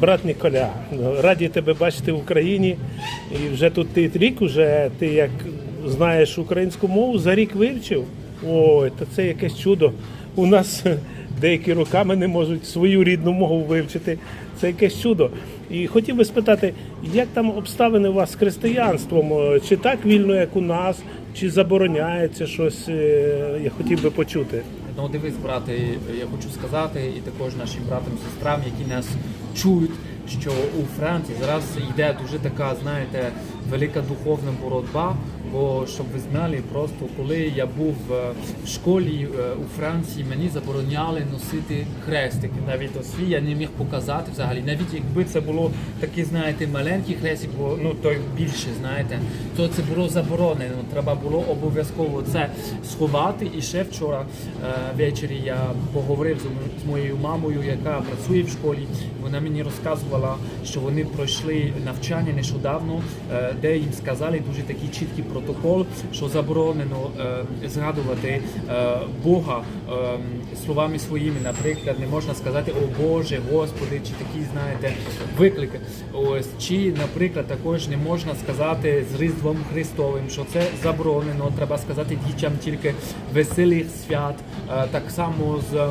Брат Ніколя, раді тебе бачити в Україні. І вже тут ти рік уже, ти як знаєш українську мову, за рік вивчив. Ой, то це якесь чудо. У нас деякі роками не можуть свою рідну мову вивчити. Це якесь чудо. І хотів би спитати, як там обставини у вас з християнством? Е, Чи так вільно, як у нас, чи забороняється щось? Е, Я хотів би почути. Ну, дивись, брати, я хочу сказати і також нашим братам і сестрам, які нас чують, що у Франції зараз йде дуже така, знаєте, велика духовна боротьба. Бо щоб ви знали, просто коли я був е, в школі е, у Франції, мені забороняли носити хрестики. Навіть осві я не міг показати взагалі. Навіть якби це було такий, знаєте, маленький хрестик, бо ну той більше, знаєте, то це було заборонено. Треба було обов'язково це сховати. І ще вчора е, ввечері я поговорив з, моєю мамою, яка працює в школі. Вона мені розказувала, що вони пройшли навчання нещодавно, де їм сказали дуже такий чіткий протокол, що заборонено е, згадувати е, Бога е, словами своїми. Наприклад, не можна сказати О Боже, Господи, чи такі, знаєте, виклики. Ось чи, наприклад, також не можна сказати з Різдвом Христовим, що це заборонено. Треба сказати дітям тільки веселих свят, так само з,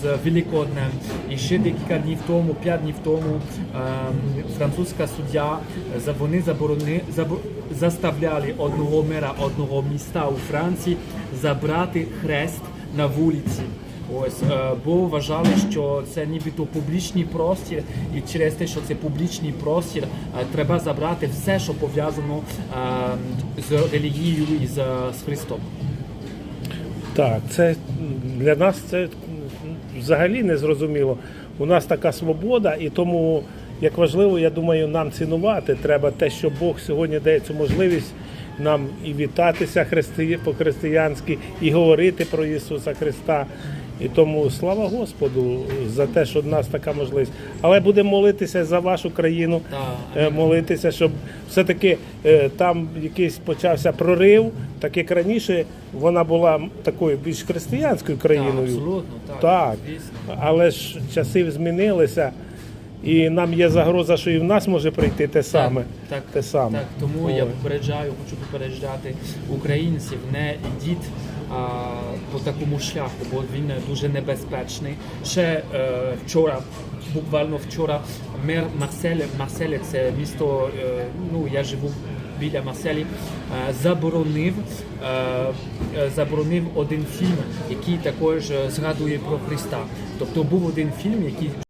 з Великоднем. І ще декілька днів тому, п'ять днів тому, французька суддя вони заборони забо- заставляли одного мера одного міста у Франції забрати хрест на вулиці. Ось, е, бо вважали, що це нібито публічний простір, і через те, що це публічний простір, е, треба забрати все, що пов'язано е, з релігією і з, Христом. Так, це для нас це взагалі не зрозуміло. У нас така свобода, і тому як важливо, я думаю, нам цінувати треба те, що Бог сьогодні дає цю можливість нам і вітатися христи... по-християнськи, і говорити про Ісуса Христа. І тому слава Господу за те, що в нас така можливість. Але будемо молитися за вашу країну, е, молитися, щоб все-таки е, там якийсь почався прорив, так як раніше вона була такою більш християнською країною. Так, абсолютно, так, Так. Але ж часи змінилися, і нам є загроза, що і в нас може прийти те саме. Так, те саме. так тому я попереджаю, хочу попереджати українців, не йдіть а, по такому шляху, бо він дуже небезпечний. Ще е, вчора, буквально вчора, мер Марсель, Марсель це місто, е, ну я живу біля Марселі, е, заборонив, е, е, заборонив один фільм, який також згадує про Христа. Тобто був один фільм, який